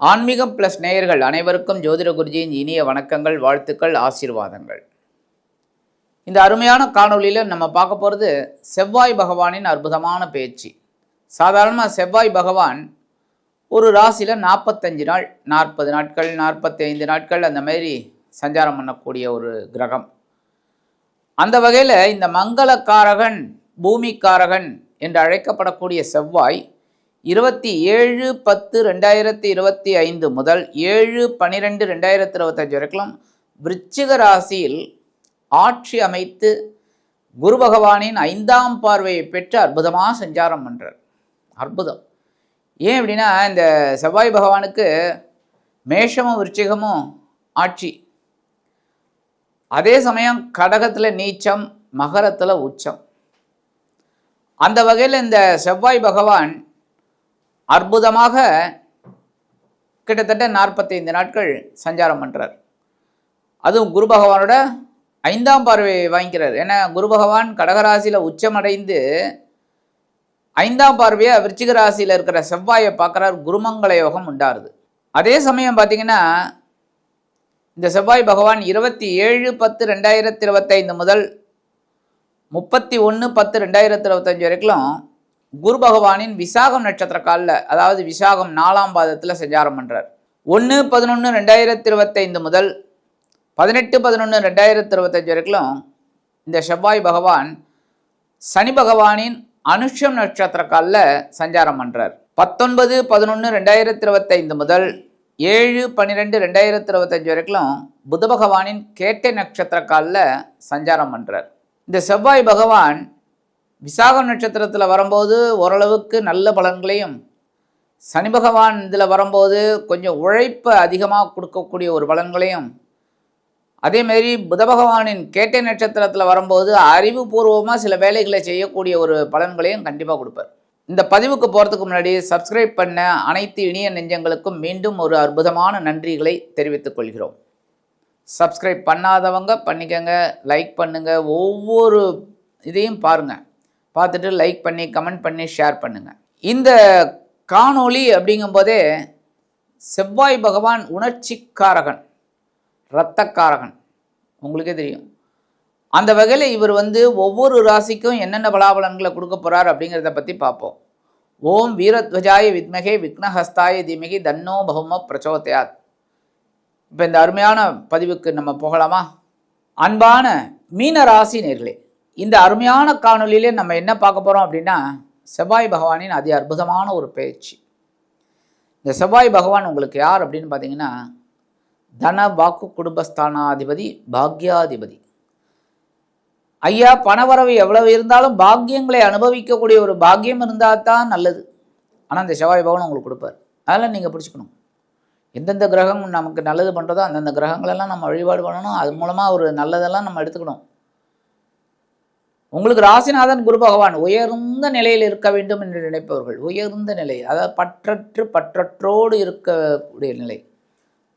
ஆன்மீகம் ப்ளஸ் நேயர்கள் அனைவருக்கும் ஜோதிட குருஜியின் இனிய வணக்கங்கள் வாழ்த்துக்கள் ஆசீர்வாதங்கள். இந்த அருமையான காணொளியில் நம்ம பார்க்க போகிறது செவ்வாய் பகவானின் அற்புதமான பேச்சு. சாதாரணமாக செவ்வாய் பகவான் ஒரு ராசியில் நாற்பத்தஞ்சு நாள் நாற்பது நாட்கள் நாற்பத்தி ஐந்து நாட்கள் அந்த மாதிரி சஞ்சாரம் பண்ணக்கூடிய ஒரு கிரகம். அந்த வகையில் இந்த மங்களக்காரகன் பூமிக்காரகன் என்று அழைக்கப்படக்கூடிய செவ்வாய் இருபத்தி ஏழு பத்து ரெண்டாயிரத்தி இருபத்தி ஐந்து முதல் ஏழு பன்னிரெண்டு ரெண்டாயிரத்தி இருபத்தஞ்சு வரைக்கும் விருச்சிக ராசியில் ஆட்சி அமைத்து குரு பகவானின் ஐந்தாம் பார்வையை பெற்று அற்புதமாக சஞ்சாரம் பண்ணுறார் அற்புதம். ஏன் அப்படின்னா இந்த செவ்வாய் பகவானுக்கு மேஷமும் விருச்சிகமும் ஆட்சி. அதே சமயம் கடகத்தில் நீச்சம் மகரத்தில் உச்சம். அந்த வகையில் இந்த செவ்வாய் பகவான் அற்புதமாக கிட்டத்தட்ட நாற்பத்தைந்து நாட்கள் சஞ்சாரம் பண்ணுறார் அதுவும் குரு பகவானோட ஐந்தாம் பார்வையை வாங்கிக்கிறார். ஏன்னா குரு பகவான் கடகராசியில் உச்சமடைந்து ஐந்தாம் பார்வையை விருச்சிக ராசியில் இருக்கிற செவ்வாயை பார்க்குறார். குருமங்கள யோகம் உண்டாருது. அதே சமயம் பார்த்தீங்கன்னா இந்த செவ்வாய் பகவான் இருபத்தி ஏழு பத்து ரெண்டாயிரத்தி இருபத்தைந்து முதல் முப்பத்தி ஒன்று பத்து ரெண்டாயிரத்தி இருபத்தஞ்சு வரைக்கும் குரு பகவானின் விசாகம் நட்சத்திர காலில் அதாவது விசாகம் நாலாம் பாதத்தில் சஞ்சாரம் பண்ணுறார் ஒன்று பதினொன்று ரெண்டாயிரத்தி இருபத்தைந்து முதல் பதினெட்டு பதினொன்று ரெண்டாயிரத்தி இருபத்தஞ்சு வரைக்கும் இந்த செவ்வாய் பகவான் சனி பகவானின் அனுஷம் நட்சத்திர காலில் சஞ்சாரம் பண்ணுறார் பத்தொன்பது பதினொன்று ரெண்டாயிரத்தி இருபத்தைந்து முதல் ஏழு பன்னிரெண்டு ரெண்டாயிரத்தி இருபத்தஞ்சு வரைக்கும் புத பகவானின் கேட்டை நட்சத்திர காலில் சஞ்சாரம் பண்ணுறார் இந்த செவ்வாய் பகவான் விசாகம் நட்சத்திரத்தில் வரும்போது ஓரளவுக்கு நல்ல பலன்களையும் சனி பகவான் இதில் வரும்போது கொஞ்சம் உழைப்பை அதிகமாக கொடுக்கக்கூடிய ஒரு பலன்களையும் அதேமாரி புத பகவானின் கேட்டை நட்சத்திரத்தில் வரும்போது அறிவுபூர்வமாக சில வேலைகளை செய்யக்கூடிய ஒரு பலன்களையும் கண்டிப்பாக கொடுப்பார். இந்த பதிவுக்கு போகிறதுக்கு முன்னாடி சப்ஸ்கிரைப் பண்ண அனைத்து இனிய நெஞ்சங்களுக்கும் மீண்டும் ஒரு அற்புதமான நன்றிகளை தெரிவித்துக் கொள்கிறோம். சப்ஸ்கிரைப் பண்ணாதவங்க பண்ணிக்கங்க லைக் பண்ணுங்கள் ஒவ்வொரு இதையும் பாருங்கள் பார்த்துட்டு லைக் பண்ணி கமெண்ட் பண்ணி ஷேர் பண்ணுங்கள் இந்த காணொளி அப்படிங்கும்போதே செவ்வாய் பகவான் உணர்ச்சிக்காரகன் இரத்தக்காரகன். உங்களுக்கே தெரியும். அந்த வகையில் இவர் வந்து ஒவ்வொரு ராசிக்கும் என்னென்ன பலாபலன்களை கொடுக்க போகிறார் அப்படிங்கிறத பற்றி பார்ப்போம். ஓம் வீரத்வஜாய வித்மகே விக்னஹஸ்தாய தீமகி தன்னோ பகும பிரச்சோதயாத் இப்போ இந்த அருமையான பதிவுக்கு நம்ம போகலாமா? அன்பான மீன ராசி நேர்களே இந்த அருமையான காணொலியிலே நம்ம என்ன பார்க்க போகிறோம் அப்படின்னா செவ்வாய் பகவானின் அதி அற்புதமான ஒரு பேச்சு. இந்த செவ்வாய் பகவான் உங்களுக்கு யார் அப்படின்னு பார்த்தீங்கன்னா தன வாக்கு குடும்பஸ்தானாதிபதி பாக்யாதிபதி. ஐயா பணவரவு எவ்வளவு இருந்தாலும் பாக்கியங்களை அனுபவிக்கக்கூடிய ஒரு பாக்கியம் இருந்தால் தான் நல்லது. ஆனால் இந்த செவ்வாய் பகவான் உங்களுக்கு கொடுப்பார். அதெல்லாம் நீங்கள் பிடிச்சிக்கணும் எந்தெந்த கிரகம் நமக்கு நல்லது பண்ணுறதோ அந்தந்த கிரகங்களெல்லாம் நம்ம வழிபாடு பண்ணணும். அது மூலமாக ஒரு நல்லதெல்லாம் நம்ம எடுத்துக்கணும். உங்களுக்கு ராசிநாதன் குரு பகவான் உயர்ந்த நிலையில் இருக்க வேண்டும் என்று நினைப்பவர்கள் உயர்ந்த நிலை அதாவது பற்றற்று பற்றற்றோடு இருக்கக்கூடிய நிலை.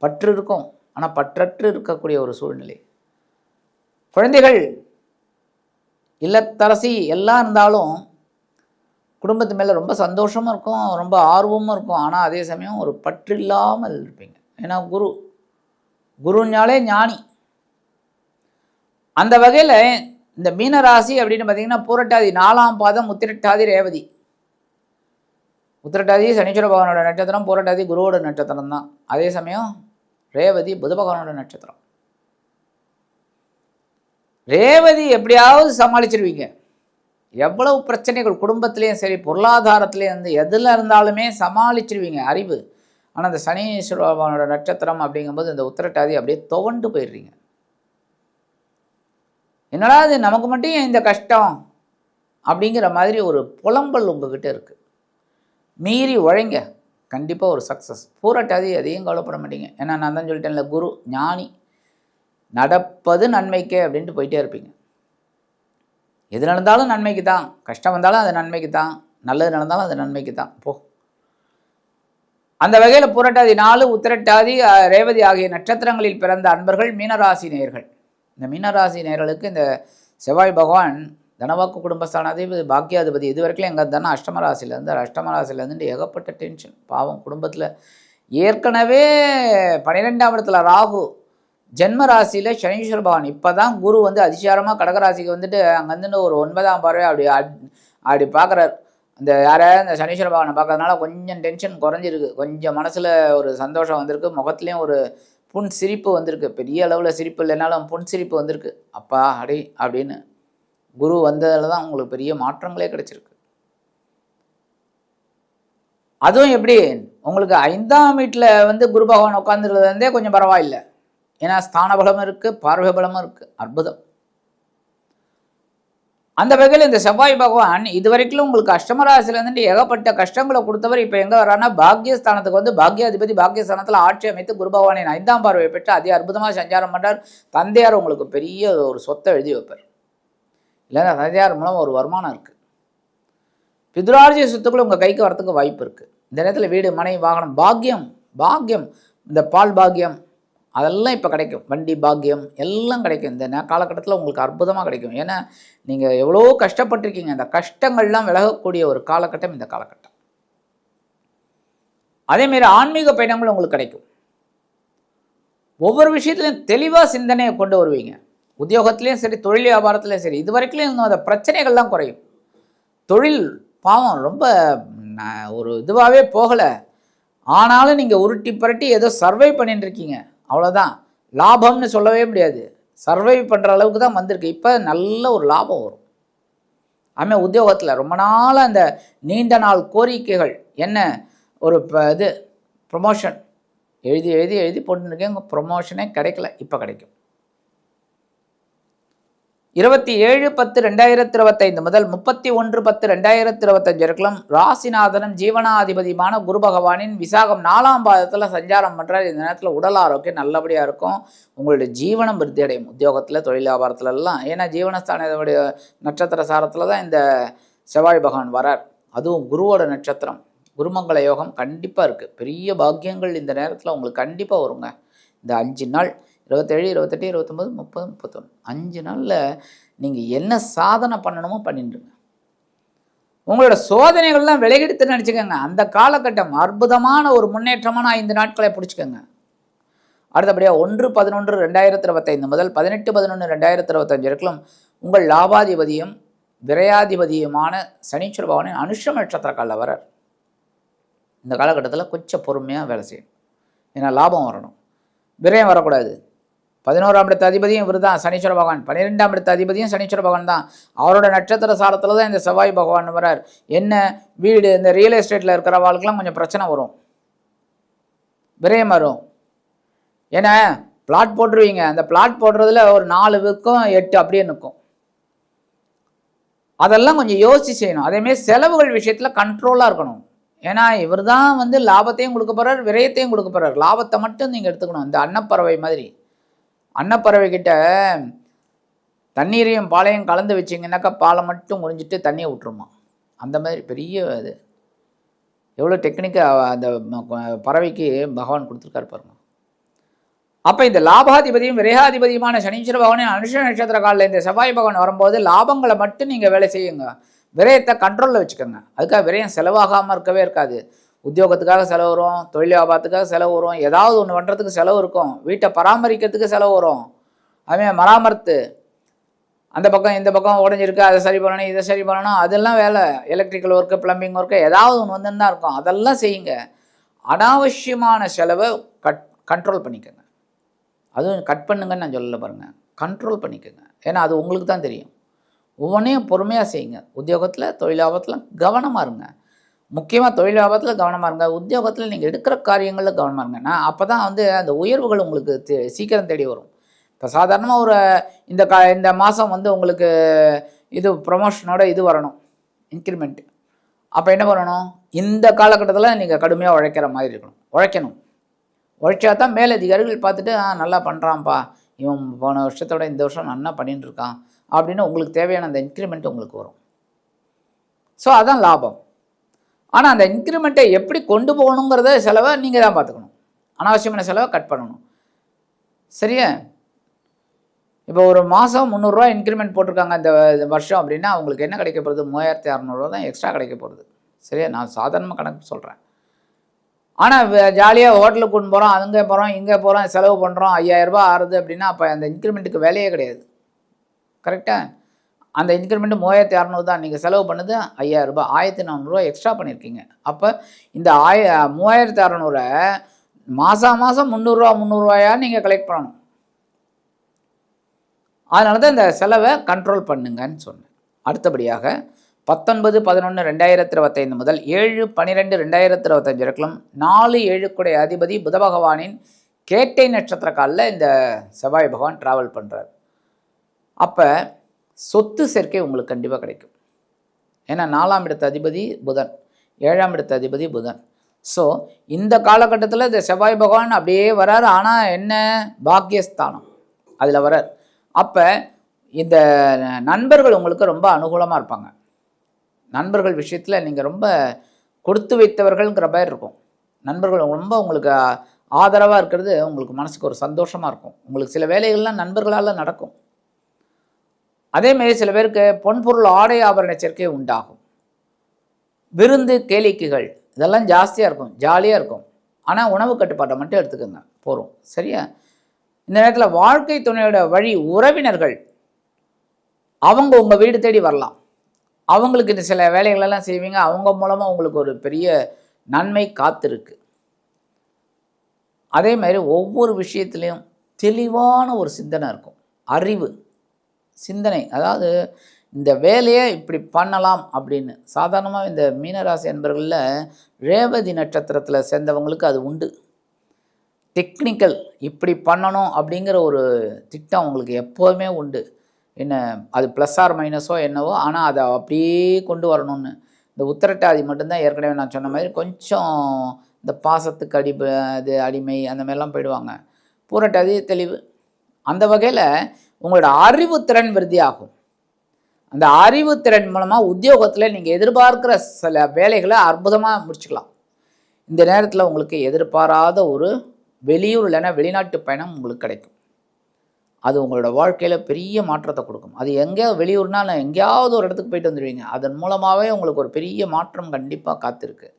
பற்று இருக்கும் ஆனால் பற்றற்று இருக்கக்கூடிய ஒரு சூழ்நிலை. குழந்தைகள் இல்லத்தரசி எல்லாம் இருந்தாலும் குடும்பத்து மேலே ரொம்ப சந்தோஷமும் இருக்கும் ரொம்ப ஆர்வமும் இருக்கும். ஆனால் அதே சமயம் ஒரு பற்று இல்லாமல் இருப்பீங்க. ஏன்னா குரு குருனாலே ஞானி. அந்த வகையில் இந்த மீனராசி அப்படின்னு பார்த்தீங்கன்னா பூரட்டாதி நாலாம் பாதம் உத்திரட்டாதி ரேவதி. உத்திரட்டாதி சனீஸ்வர பகவானோட நட்சத்திரம் பூரட்டாதி குருவோட நட்சத்திரம் தான். அதே சமயம் ரேவதி புத பகவானோட நட்சத்திரம். ரேவதி எப்படியாவது சமாளிச்சிருவீங்க. எவ்வளவு பிரச்சனைகள் குடும்பத்திலையும் சரி பொருளாதாரத்துலேயும் வந்து எதில் இருந்தாலுமே சமாளிச்சிருவீங்க அறிவு. ஆனால் இந்த சனீஸ்வர பகவானோட நட்சத்திரம் அப்படிங்கும்போது இந்த உத்திரட்டாதி அப்படியே துவண்டு போயிடுறீங்க. என்னடா இது நமக்கு மட்டும் ஏன் இந்த கஷ்டம்? அப்படிங்கிற மாதிரி ஒரு புலம்பல் உங்ககிட்ட இருக்குது மீறி உழைங்க. கண்டிப்பாக ஒரு சக்ஸஸ் பூரட்டாதி அதையும் கவலைப்பட மாட்டீங்க. ஏன்னா நான் தான் சொல்லிட்டேன்ல குரு ஞானி. நடப்பது நன்மைக்கே அப்படின்ட்டு போயிட்டே இருப்பீங்க. எது நடந்தாலும் நன்மைக்கு தான். கஷ்டம் வந்தாலும் அது நன்மைக்கு தான். நல்லது நடந்தாலும் அது நன்மைக்கு தான். போ. அந்த வகையில் புரட்டாதி நாலு உத்திரட்டாதி ரேவதி ஆகிய நட்சத்திரங்களில் பிறந்த அன்பர்கள் மீனராசி நேயர்கள். இந்த மீனராசி நேர்களுக்கு இந்த செவ்வாய் பகவான் தனவாக்கு குடும்பஸ்தானாதிபதி பாக்கியாதிபதி இது வரைக்கும் எங்கள் தானே அஷ்டம ராசியில அஷ்டம ஏகப்பட்ட டென்ஷன் பாவம் குடும்பத்தில் ஏற்கனவே பன்னிரெண்டாம் இடத்துல ராகு. ஜென்ம ராசியில் சனீஸ்வர பகவான். இப்போ தான் குரு வந்து அதிசாரமாக கடகராசிக்கு வந்துட்டு அங்கேருந்து ஒரு ஒன்பதாம் பார்வை அப்படி அப்படி பார்க்குறாரு இந்த யாரை இந்த சனீஸ்வர பகவானை பார்க்கறதுனால கொஞ்சம் டென்ஷன் குறைஞ்சிருக்கு. கொஞ்சம் மனசில் ஒரு சந்தோஷம் வந்திருக்கு. முகத்துலேயும் ஒரு புன் சிரிப்பு வந்திருக்கு. பெரிய அளவில் சிரிப்பு இல்லைனாலும் புன் சிரிப்பு வந்திருக்கு. அப்பா அடி அப்படின்னு குரு வந்ததில் தான் உங்களுக்கு பெரிய மாற்றங்களே கிடைச்சிருக்கு. அதுவும் எப்படி? உங்களுக்கு ஐந்தாம் வீட்டில் வந்து குரு பகவான் உட்காந்துருந்தே கொஞ்சம் பரவாயில்லை. ஏன்னா ஸ்தான பலமும் இருக்குது பார்வை பலமும் இருக்குது அற்புதம். அந்த வகையில் இந்த செவ்வாய் பகவான் இது வரைக்கும் உங்களுக்கு அஷ்டமராசில ஏகப்பட்ட கஷ்டங்களை கொடுத்தவர். இப்போ எங்கே வரானா பாக்கியஸ்தானத்துக்கு வந்து பாக்கியாதிபதி பாக்கியஸ்தானத்தில் ஆட்சி அமைத்து குரு பகவானின் ஐந்தாம் பார்வையை பெற்று அதே அற்புதமாக சஞ்சாரம் பண்றார். தந்தையார் உங்களுக்கு பெரிய ஒரு சொத்தை எழுதி வைப்பார். இல்லைன்னா தந்தையார் மூலம் ஒரு வருமானம் இருக்குது பிதுரார்ஜிய சொத்துக்கள் உங்கள் கைக்கு வரத்துக்கு வாய்ப்பு இருக்குது இந்த நேரத்தில் வீடு மனை வாகனம் பாக்கியம் பாக்கியம் இந்த பால் பாக்கியம் அதெல்லாம் இப்போ கிடைக்கும். வண்டி பாக்கியம் எல்லாம் கிடைக்கும். இந்த காலகட்டத்தில் உங்களுக்கு அற்புதமாக கிடைக்கும். ஏன்னா நீங்கள் எவ்வளோ கஷ்டப்பட்டிருக்கீங்க. அந்த கஷ்டங்கள்லாம் விலகக்கூடிய ஒரு காலகட்டம் இந்த காலகட்டம். அதேமாரி ஆன்மீக பயணங்கள் உங்களுக்கு கிடைக்கும். ஒவ்வொரு விஷயத்துலையும் தெளிவாக சிந்தனையை கொண்டு வருவீங்க. உத்தியோகத்துலேயும் சரி தொழில் வியாபாரத்துலேயும் சரி இது வரைக்கும் இருந்த அந்த பிரச்சனைகள்லாம் குறையும். தொழில் பாவம் ரொம்ப ஒரு இதுவாகவே போகலை. ஆனாலும் நீங்கள் உருட்டி புரட்டி ஏதோ சர்வை பண்ணிட்டு இருக்கீங்க. அவ்வளோதான் லாபம்னு சொல்லவே முடியாது. சர்வைவ் பண்ணுற அளவுக்கு தான் வந்திருக்கு. இப்போ நல்ல ஒரு லாபம் வரும். ஆமாம் உத்தியோகத்தில் ரொம்ப நாள் அந்த நீண்ட நாள் கோரிக்கைகள் என்ன ஒரு இது ப்ரொமோஷன் எழுதி எழுதி எழுதி போட்டுருக்கேன் ப்ரொமோஷனே கிடைக்கல. இப்போ கிடைக்கும். இருபத்தி ஏழு பத்து ரெண்டாயிரத்தி இருபத்தைந்து முதல் முப்பத்தி ஒன்று பத்து ரெண்டாயிரத்தி இருபத்தஞ்சு வரைக்கும் ராசிநாதனும் ஜீவனாதிபதியுமான குரு பகவானின் விசாகம் நாலாம் பாதத்தில் சஞ்சாரம் பண்ணுறார் இந்த நேரத்தில் உடல் ஆரோக்கியம் நல்லபடியாக இருக்கும். உங்களுடைய ஜீவனம் விருத்தி அடையும். உத்தியோகத்தில் தொழில் வியாபாரத்துல எல்லாம். ஏன்னா ஜீவனஸ்தானத்துடைய நட்சத்திர சாரத்தில் தான் இந்த செவ்வாய் பகவான் வரார். அதுவும் குருவோட நட்சத்திரம். குருமங்கள யோகம் கண்டிப்பாக இருக்குது பெரிய பாக்கியங்கள் இந்த நேரத்தில் உங்களுக்கு கண்டிப்பாக வருங்க. இந்த அஞ்சு நாள் இருபத்தேழு இருபத்தெட்டு இருபத்தொம்போது முப்பது முப்பத்தொன்று. அஞ்சு நாளில் நீங்கள் என்ன சாதனை பண்ணணுமோ பண்ணிட்டுருங்க. உங்களோட சோதனைகள்லாம் விலகெடுத்து நினச்சிக்கோங்க. அந்த காலகட்டம் அற்புதமான ஒரு முன்னேற்றமான ஐந்து நாட்களை பிடிச்சிக்கோங்க. அடுத்தபடியாக ஒன்று பதினொன்று ரெண்டாயிரத்தி இருபத்தைந்து முதல் பதினெட்டு பதினொன்று ரெண்டாயிரத்தி இருபத்தஞ்சு வரைக்கும் உங்கள் லாபாதிபதியும் விரையாதிபதியுமான சனீஸ்வர பகவானின் அனுஷம் நட்சத்திரக்காலில் வரார் இந்த காலகட்டத்தில் கொஞ்சம் பொறுமையாக வேலை செய்யணும். ஏன்னா லாபம் வரணும். விரயம் வரக்கூடாது. பதினோராம் இடத்து அதிபதியும் இவர் தான் சனீஸ்வர பகவான். பன்னிரெண்டாம் இடத்து அதிபதியும் சனீஸ்வர பகவான் தான் அவரோட நட்சத்திர சாரத்தில் தான் இந்த செவ்வாய் பகவான் வரார். என்ன? வீடு இந்த ரியல் எஸ்டேட்டில் இருக்கிறவாளுக்கெல்லாம் கொஞ்சம் பிரச்சனை வரும். விரயம் வரும். ஏன்னா பிளாட் போட்டுருவீங்க. அந்த பிளாட் போடுறதுல ஒரு நாலு விற்கும் எட்டு அப்படியே நிற்கும். அதெல்லாம் கொஞ்சம் யோசிச்சு செய்யணும். அதேமாரி செலவுகள் விஷயத்தில் கண்ட்ரோலாக இருக்கணும். ஏன்னா இவர் தான் வந்து லாபத்தையும் கொடுக்க போகிறார் விரயத்தையும் கொடுக்க போகிறார் லாபத்தை மட்டும் நீங்கள் எடுத்துக்கணும். இந்த அன்னப்பறவை மாதிரி. அன்னப்பறவை கிட்ட தண்ணீரையும் பாலையும் கலந்து வச்சிங்கன்னாக்கா பாலை மட்டும் உறிஞ்சிட்டு தண்ணியை விட்டுருமா அந்த மாதிரி பெரிய இது. எவ்வளோ டெக்னிக்காக அந்த பறவைக்கு பகவான் கொடுத்துருக்காரு பாருங்க. அப்போ இந்த லாபாதிபதியும் விரேகாதிபதியுமான சனீஸ்வர பகவானே அனுஷ நட்சத்திர காலில் இந்த செவ்வாய் பகவான் வரும்போது லாபங்களை மட்டும் நீங்கள் வேலை செய்யுங்க. விரயத்தை கண்ட்ரோலில் வச்சுக்கோங்க. அதுக்காக விரயம் செலவாகாமல் இருக்கவே இருக்காது. உத்தியோகத்துக்காக செலவு வரும் தொழில் வியாபாரத்துக்காக செலவு வரும் ஏதாவது ஒன்று பண்ணுறதுக்கு செலவு இருக்கும் வீட்டை பராமரிக்கிறதுக்கு செலவு வரும். அதுமாதிரி மராமரத்து அந்த பக்கம் இந்த பக்கம் உடஞ்சிருக்கு அதை சரி பண்ணணும் இதை சரி பண்ணணும் அதெல்லாம் வேலை. எலக்ட்ரிக்கல் ஒர்க்கு ப்ளம்பிங் ஒர்க்கு ஏதாவது ஒன்று வந்துன்னு தான் இருக்கும். அதெல்லாம் செய்யுங்க. அனாவசியமான செலவை கட் கண்ட்ரோல் பண்ணிக்கோங்க. அதுவும் கட் பண்ணுங்கன்னு நான் சொல்லல பாருங்கள் கண்ட்ரோல் பண்ணிக்கோங்க. ஏன்னா அது உங்களுக்கு தான் தெரியும். ஒவ்வொன்றையும் பொறுமையாக செய்யுங்க. உத்தியோகத்தில் தொழில் லாபத்தில் கவனமாக இருங்க. முக்கியமாக தொழில் லாபத்தில் கவனமாக இருங்க. உத்தியோகத்தில் நீங்கள் எடுக்கிற காரியங்களில் கவனமாக இருங்கன்னா நான் அப்போ தான் வந்து அந்த உயர்வுகள் உங்களுக்கு தே- சீக்கிரம் தேடி வரும். இப்போ சாதாரணமாக ஒரு இந்த கா இந்த மாதம் வந்து உங்களுக்கு இது ப்ரொமோஷனோட இது வரணும். இன்க்ரிமெண்ட் அப்போ என்ன பண்ணணும்? இந்த காலகட்டத்தில் நீங்கள் கடுமையாக உழைக்கிற மாதிரி இருக்கணும். உழைக்கணும். உழைச்சா தான் மேலதிகாரிகள் பார்த்துட்டு ஆ நல்லா பண்ணுறான்ப்பா இவன் போன வருஷத்தோட இந்த வருஷம் நல்லா பண்ணிட்டு இருக்கான். அப்படின்னு உங்களுக்கு தேவையான அந்த இன்க்ரிமெண்ட் உங்களுக்கு வரும். ஸோ அதான் லாபம். ஆனால் அந்த இன்க்ரிமெண்ட்டை எப்படி கொண்டு போகணுங்கிறத செலவை நீங்கள் தான் பார்த்துக்கணும். அனாவசியமான செலவை கட் பண்ணணும். சரியா? இப்போ ஒரு மாதம் முந்நூறுரூவா இன்க்ரிமெண்ட் போட்டிருக்காங்க இந்த வருஷம் அப்படின்னா அவங்களுக்கு என்ன கிடைக்க போகிறது மூவாயிரத்தி அறநூறுவா தான் எக்ஸ்ட்ரா கிடைக்க போகிறது சரியா? நான் சாதாரணமாக கணக்கு சொல்கிறேன் ஆனால் ஜாலியாக ஹோட்டலுக்கு கொண்டு போகிறோம் அங்கே போகிறோம் இங்கே போகிறோம் செலவு பண்ணுறோம் ஐயாயிரரூபா ஆறுது அப்படின்னா அப்போ அந்த இன்க்ரிமெண்ட்டுக்கு வேலையே கிடையாது. கரெக்டாக அந்த இன்க்ரிமெண்ட் மூவாயிரத்தி அறநூறு தான் நீங்கள் செலவு பண்ணது ஐயாயிரம் ரூபாய். ஆயிரத்தி நானூறுரூவா எக்ஸ்ட்ரா பண்ணியிருக்கீங்க அப்போ இந்த ஆய மூவாயிரத்தி அறநூறை மாதம் மாதம் முந்நூறுரூவா முந்நூறுரூவாயா நீங்கள் கலெக்ட் பண்ணணும். அதனால தான் இந்த செலவை கண்ட்ரோல் பண்ணுங்கன்னு சொன்னேன். அடுத்தபடியாக பத்தொன்பது பதினொன்று ரெண்டாயிரத்தி இருபத்தைந்து முதல் ஏழு பன்னிரெண்டு ரெண்டாயிரத்தி இருபத்தஞ்சு வரைக்கும் நாலு ஏழுக்குடைய அதிபதி புத பகவானின் கேட்டை நட்சத்திர காலில் இந்த செவ்வாய் பகவான் ட்ராவல் பண்ணுறார் அப்போ சொத்து சேர்க்கை உங்களுக்கு கண்டிப்பாக கிடைக்கும். ஏன்னா நாலாம் இடத்து அதிபதி புதன் ஏழாம் இடத்து அதிபதி புதன். ஸோ இந்த காலகட்டத்தில் இந்த செவ்வாய் பகவான் அப்படியே வரார். ஆனால் என்ன? பாக்கியஸ்தானம் அதில் வரார். அப்போ இந்த நண்பர்கள் உங்களுக்கு ரொம்ப அனுகூலமாக இருப்பாங்க. நண்பர்கள் விஷயத்தில் நீங்கள் ரொம்ப கொடுத்து வைத்தவர்கள்ங்கிற மாதிரி இருக்கும். நண்பர்கள் ரொம்ப உங்களுக்கு ஆதரவாக இருக்கிறது உங்களுக்கு மனசுக்கு ஒரு சந்தோஷமாக இருக்கும். உங்களுக்கு சில வேலைகள்லாம் நண்பர்களால் நடக்கும். அதேமாரி சில பேருக்கு பொன்பொருள் ஆடை ஆபரண சேர்க்கை உண்டாகும். விருந்து கேளிக்கைகள் இதெல்லாம் ஜாஸ்தியாக இருக்கும் ஜாலியாக இருக்கும். ஆனால் உணவு கட்டுப்பாட்டை மட்டும் எடுத்துக்கோங்க போகிறோம் சரியா? இந்த நேரத்தில் வாழ்க்கை துணையோட வழி உறவினர்கள். அவங்க உங்கள் வீடு தேடி வரலாம். அவங்களுக்கு இந்த சில வேலைகளெல்லாம் செய்வீங்க அவங்க மூலமாக உங்களுக்கு ஒரு பெரிய நன்மை காத்திருக்கு. அதே மாதிரி ஒவ்வொரு விஷயத்துலேயும் தெளிவான ஒரு சிந்தனை இருக்கும் அறிவு. சிந்தனை. அதாவது இந்த வேலையை இப்படி பண்ணலாம் அப்படின்னு. சாதாரணமாக இந்த மீனராசி என்பர்களில் ரேவதி நட்சத்திரத்தில் சேர்ந்தவங்களுக்கு அது உண்டு. டெக்னிக்கல் இப்படி பண்ணணும் அப்படிங்கிற ஒரு திட்டம் அவங்களுக்கு எப்போதுமே உண்டு. என்ன அது ப்ளஸ் ஆர் மைனஸோ என்னவோ ஆனால் அதை அப்படியே கொண்டு வரணும்னு. இந்த உத்தரட்டாதி மட்டும்தான் ஏற்கனவே நான் சொன்ன மாதிரி கொஞ்சம் இந்த பாசத்துக்கு அடி இது அடிமை அந்த மாதிரிலாம் போயிடுவாங்க. பூரட்டாதி தெளிவு. அந்த வகையில் உங்களோட அறிவுத்திறன் விருத்தியாகும். அந்த அறிவுத்திறன் மூலமாக உத்தியோகத்தில் நீங்கள் எதிர்பார்க்குற சில வேலைகளை அற்புதமாக முடிச்சுக்கலாம். இந்த நேரத்தில் உங்களுக்கு எதிர்பாராத ஒரு வெளியூர் இல்லைன்னா வெளிநாட்டு பயணம் உங்களுக்கு கிடைக்கும். அது உங்களோட வாழ்க்கையில் பெரிய மாற்றத்தை கொடுக்கும். அது எங்கேயாவது வெளியூர்னா நான் எங்கேயாவது ஒரு இடத்துக்கு போயிட்டு வந்துடுவீங்க. அதன் மூலமாகவே உங்களுக்கு ஒரு பெரிய மாற்றம் கண்டிப்பாக காத்திருக்கு.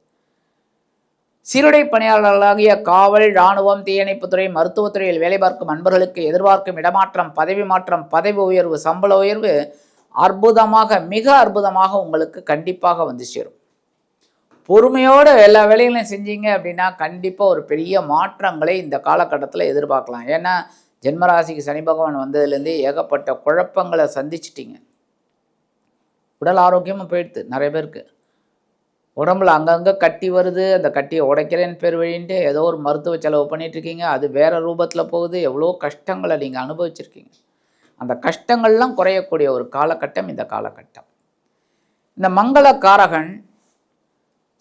சீருடை பணியாளர்களாகிய காவல் இராணுவம் தீயணைப்புத்துறை மருத்துவத்துறையில் வேலை பார்க்கும் அன்பர்களுக்கு எதிர்பார்க்கும் இடமாற்றம் பதவி மாற்றம் பதவி உயர்வு சம்பள உயர்வு அற்புதமாக மிக அற்புதமாக உங்களுக்கு கண்டிப்பாக வந்து சேரும். பொறுமையோடு எல்லா வேலைகளையும் செஞ்சீங்க அப்படின்னா கண்டிப்பாக ஒரு பெரிய மாற்றங்களை இந்த காலகட்டத்தில் எதிர்பார்க்கலாம். ஏன்னா ஜென்மராசிக்கு சனி பகவான் வந்ததுலேருந்தே ஏகப்பட்ட குழப்பங்களை சந்திச்சிட்டிங்க. உடல் ஆரோக்கியமாக போயிடுது நிறைய பேருக்கு. உடம்புல அங்கங்கே கட்டி வருது. அந்த கட்டியை உடைக்கிறேன்னு பேர் வழின்ட்டு ஏதோ ஒரு மருத்துவ செலவு பண்ணிகிட்ருக்கீங்க இருக்கீங்க அது வேறு ரூபத்தில் போகுது. எவ்வளோ கஷ்டங்களை நீங்கள் அனுபவிச்சிருக்கீங்க. அந்த கஷ்டங்கள்லாம் குறையக்கூடிய ஒரு காலகட்டம் இந்த காலகட்டம். இந்த மங்கள காரகன்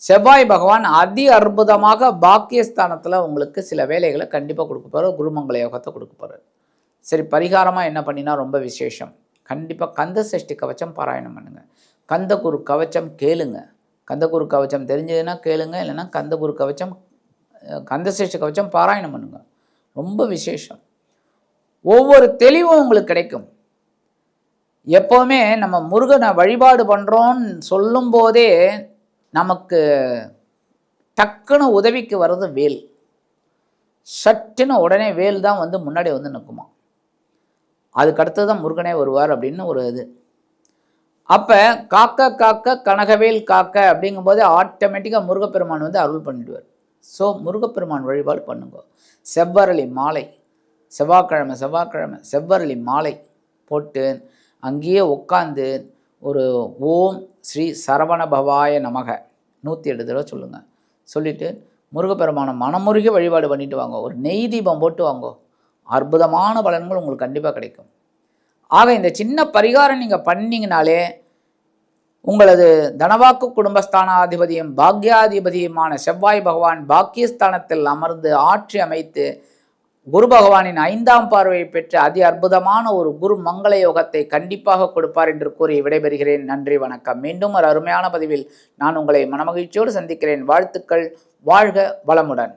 செவ்வாய் பகவான் அதி அற்புதமாக பாக்கியஸ்தானத்தில் உங்களுக்கு சில வேலைகளை கண்டிப்பாக கொடுக்க போகிறார் குருமங்கள யோகத்தை கொடுக்க போகிறார் சரி பரிகாரமாக என்ன பண்ணினா ரொம்ப விசேஷம். கண்டிப்பாக கந்த சஷ்டி கவச்சம் பாராயணம் பண்ணுங்கள் கந்தகுரு கவச்சம் கேளுங்கள் கந்தகுரு கவச்சம் தெரிஞ்சதுன்னா கேளுங்க இல்லைன்னா கந்தகுரு கவச்சம் கந்தசேஷ கவச்சம் பாராயணம் பண்ணுங்க. ரொம்ப விசேஷம். ஒவ்வொரு தெளிவும் உங்களுக்கு கிடைக்கும். எப்போவுமே நம்ம முருகனை வழிபாடு பண்ணுறோன்னு சொல்லும் போதே நமக்கு டக்குன்னு உதவிக்கு வர்றது வேல். சட்டுன்னு உடனே வேல் தான் வந்து முன்னாடி வந்து நிற்குமா அதுக்கு அடுத்தது தான் முருகனே வருவார் அப்படின்னு ஒரு இது. அப்போ காக்க காக்க கனகவேல் காக்க அப்படிங்கும்போது ஆட்டோமேட்டிக்காக முருகப்பெருமான் வந்து அருள் பண்ணிடுவார். ஸோ முருகப்பெருமான் வழிபாடு பண்ணுங்க. செவ்வரளி மாலை செவ்வாய்க்கிழமை செவ்வாய்க்கிழமை செவ்வரளி மாலை போட்டு அங்கேயே உட்காந்து ஒரு ஓம் ஸ்ரீ சரவண பவாய நமக நூற்றி எட்டு தடவை சொல்லுங்கள் சொல்லிவிட்டு முருகப்பெருமானை மனமுருகி வழிபாடு பண்ணிட்டு வாங்க. ஒரு நெய் தீபம் போட்டு வாங்கோ. அற்புதமான பலன்கள் உங்களுக்கு கண்டிப்பாக கிடைக்கும். ஆக இந்த சின்ன பரிகாரம் நீங்கள் பண்ணிங்கனாலே உங்களது தனவாக்கு குடும்பஸ்தானாதிபதியும் பாக்யாதிபதியுமான செவ்வாய் பகவான் பாக்கியஸ்தானத்தில் அமர்ந்து ஆட்சி அமைத்து குரு பகவானின் ஐந்தாம் பார்வையை பெற்று அதி அற்புதமான ஒரு குரு மங்கள யோகத்தை கண்டிப்பாக கொடுப்பார் என்று கூறி விடைபெறுகிறேன். நன்றி வணக்கம். மீண்டும் ஒரு அருமையான பதிவில் நான் உங்களை மனமகிழ்ச்சியோடு சந்திக்கிறேன். வாழ்த்துக்கள். வாழ்க வளமுடன்.